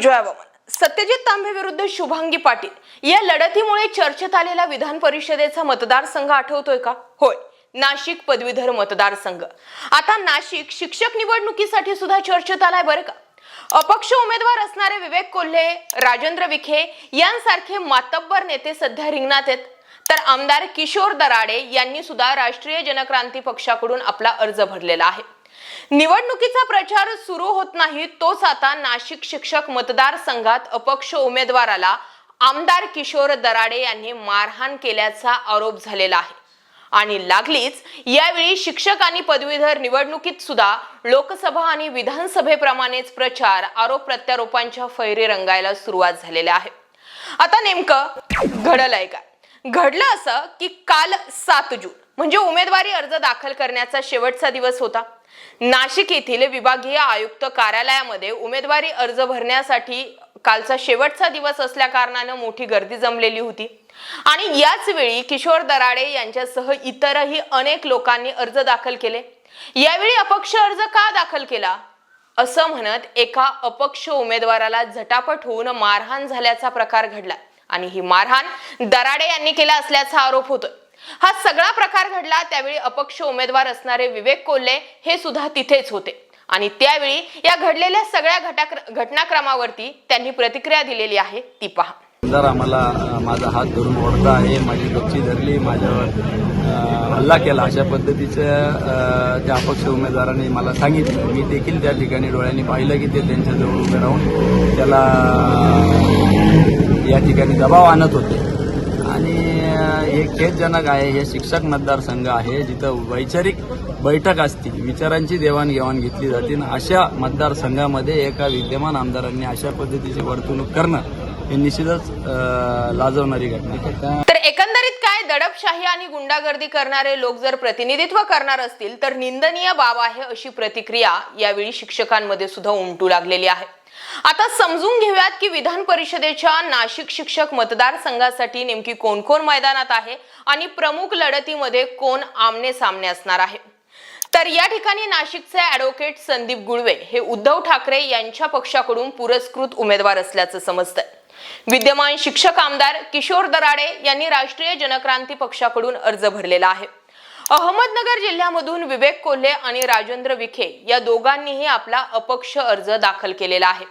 विजयावमन सत्यजित तांबे विरुद्ध शुभांगी पाटील. या लढतीमुळे चर्चेत आलेला विधान परिषदेचा मतदारसंघ आठवतोय का? होय नाशिक पदवीधर मतदारसंघ. आता नाशिक शिक्षक निवडणुकीसाठी सुद्धा चर्चेत आलाय बरं का? अपक्ष उमेदवार असणारे विवेक कोल्हे राजेंद्र विखे यांसारखे मातब्बर नेते सध्या रिंगणात आहेत. तर आमदार किशोर दराडे यांनी सुद्धा राष्ट्रीय जनक्रांती पक्षाकडून आपला अर्ज भरलेला आहे. निवडणुकीचा प्रचार सुरू होत नाही तोच आता नाशिक शिक्षक मतदारसंघात अपक्ष उमेदवाराला आमदार किशोर दराडे यांनी मारहाण केल्याचा आरोप झालेला आहे. आणि लागलीच यावेळी शिक्षक आणि पदवीधर निवडणुकीत सुद्धा लोकसभा आणि विधानसभेप्रमाणेच प्रचार आरोप प्रत्यारोपांच्या फैरी रंगायला सुरुवात झालेल्या आहे आता नेमकं घडलंय का घडलं असं की काल सात जून म्हणजे उमेदवारी अर्ज दाखल करण्याचा शेवटचा दिवस होता. नाशिक येथील विभागीय आयुक्त कार्यालयामध्ये उमेदवारी अर्ज भरण्यासाठी कालचा शेवटचा दिवस असल्या कारणानं मोठी गर्दी जमलेली होती. आणि याच वेळी किशोर दराडे यांच्यासह इतरही अनेक लोकांनी अर्ज दाखल केले. यावेळी अपक्ष अर्ज का दाखल केला? असं म्हणत एका अपक्ष उमेदवाराला झटापट होऊन मारहाण झाल्याचा प्रकार घडला. आणि ही मारहाण दराडे यांनी केला असल्याचा आरोप होतोय. हा सगळा प्रकार घडला त्यावेळी अपक्ष उमेदवार असणारे विवेक कोल्हे हे सुद्धा तिथेच होते. आणि त्यावेळी या घडलेल्या सगळ्या घटाक घटनाक्रमावरती त्यांनी प्रतिक्रिया दिलेली आहे ती पहा. आमदार आम्हाला माझा हात धरून ओढता आहे माझी गच्ची धरली माझ्यावर हल्ला केला अशा पद्धतीचं त्या अपक्ष उमेदवाराने मला सांगितलं. मी देखील त्या ठिकाणी डोळ्यांनी पाहिलं की ते त्यांच्याजवळ उभे राहून त्याला या ठिकाणी दबाव आणत होते. एक खेदजनक आहे हे शिक्षक मतदारसंघ आहे जिथं वैचारिक बैठक असते. विचारांची देवाणघेवाण घेतली जाते आणि अशा मतदारसंघामध्ये एका विद्यमान आमदारांनी अशा पद्धतीची वर्तणूक करणं हे निश्चितच लाजवणारी घटना तर एकंदरीत काय दडपशाही आणि गुंडागर्दी करणारे लोक जर प्रतिनिधित्व करणार असतील तर निंदनीय बाब आहे अशी प्रतिक्रिया यावेळी शिक्षकांमध्ये सुद्धा उमटू लागलेली आहे. आता समजून घेऊयात की विधान परिषदेच्या नाशिक शिक्षक मतदारसंघासाठी नेमकी कोण कोण मैदानात आहे आणि प्रमुख लढतीमध्ये कोण आमने सामने असणार आहे. तर या ठिकाणी नाशिकचे ऍडव्होकेट संदीप गुळवे हे उद्धव ठाकरे यांच्या पक्षाकडून पुरस्कृत उमेदवार असल्याचं समजतंय. विद्यमान शिक्षक आमदार किशोर दराडे यांनी राष्ट्रीय जनक्रांती पक्षाकडून अर्ज भरलेला आहे. अहमदनगर जिल्ह्यामधून विवेक कोल्हे आणि राजेंद्र विखे या दोघांनीही आपला अपक्ष अर्ज दाखल केलेला आहे.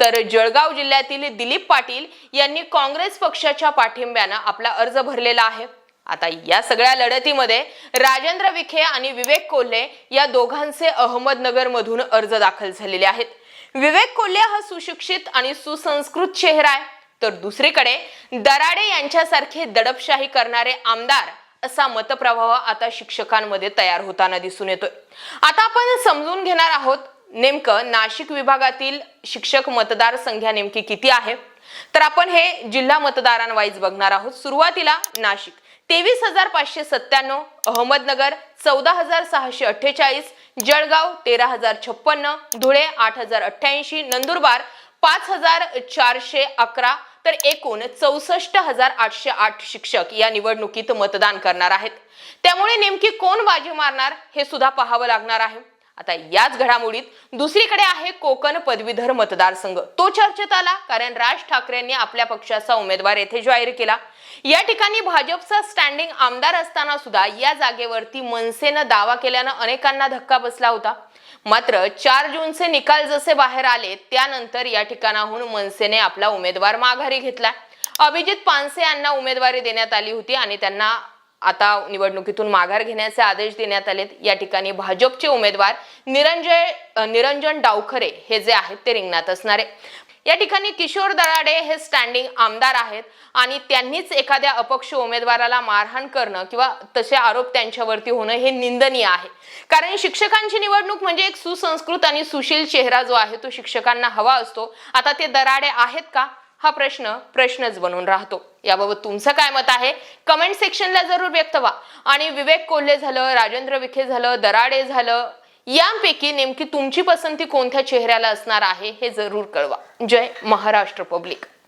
तर जळगाव जिल्ह्यातील दिलीप पाटील यांनी काँग्रेस पक्षाच्या पाठिंब्यानं आपला अर्ज भरलेला आहे. आता या सगळ्या लढतीमध्ये राजेंद्र विखे आणि विवेक कोल्हे या दोघांचे अहमदनगर मधून अर्ज दाखल झालेले आहेत. विवेक कोल्हे हा सुशिक्षित आणि सुसंस्कृत चेहरा आहे. तर दुसरीकडे दराडे यांच्यासारखे दडपशाही करणारे आमदार असा मतप्रवाह आता शिक्षकांमध्ये तयार होताना दिसून येतोय. आता आपण समजून घेणार आहोत नेमकं नाशिक विभागातील शिक्षक मतदारसंख्या नेमकी किती आहे? तर आपण हे जिल्हा मतदारांवाईज बघणार आहोत. सुरुवातीला नाशिक. तेवीस हजार पाचशे सत्त्याण्णव अहमदनगर चौदा हजार सहाशे अठ्ठेचाळीस जळगाव तेरा हजार छप्पन्न धुळे आठ हजार अठ्ठ्याऐंशी नंदुरबार पाच हजार चारशे अकरा तर एकूण चौसष्ट हजार आठशे आठ शिक्षक या निवडणुकीत मतदान करणार आहेत. त्यामुळे नेमकी कोण बाजी मारणार हे सुद्धा पाहावं लागणार आहे. आता याच घडामोडीत दुसरीकडे आहे कोकण पदवीधर मतदारसंघ. तो चर्चेत आला कारण राज ठाकरेंनी आपल्या पक्षाचा उमेदवार येथे जाहीर केला. या ठिकाणी भाजपचा स्टँडिंग आमदार असताना सुद्धा या जागेवरती मनसेनं दावा केल्यानं अनेकांना धक्का बसला होता. मात्र चार जूनचे निकाल जसे बाहेर आले त्यानंतर या ठिकाणाहून मनसेने आपला उमेदवार माघारी घेतला. अभिजित पानसे यांना उमेदवारी देण्यात आली होती आणि त्यांना आता निवडणुकीतून माघार घेण्याचे आदेश देण्यात आलेत. या ठिकाणी भाजपचे उमेदवार निरंजय निरंजन डावखरे हे जे आहेत ते रिंगणात असणारे या ठिकाणी किशोर दराडे हे स्टँडिंग आमदार आहेत आणि त्यांनीच एखाद्या अपक्ष उमेदवाराला मारहाण करणं किंवा तसे आरोप त्यांच्यावरती होणं हे निंदनीय आहे. कारण शिक्षकांची निवडणूक म्हणजे एक सुसंस्कृत आणि सुशील चेहरा जो आहे तो शिक्षकांना हवा असतो. आता ते दराडे आहेत का? हा प्रश्न प्रश्नच बनून राहतो. याबाबत तुमचं काय मत आहे? कमेंट सेक्शनला जरूर व्यक्त व्हा. आणि विवेक कोल्हे झालं राजेंद्र विखे झालं दराडे झालं यांपैकी नेमकी तुमची पसंती कोणत्या चेहऱ्याला असणार आहे हे जरूर कळवा. जय महाराष्ट्र पब्लिक.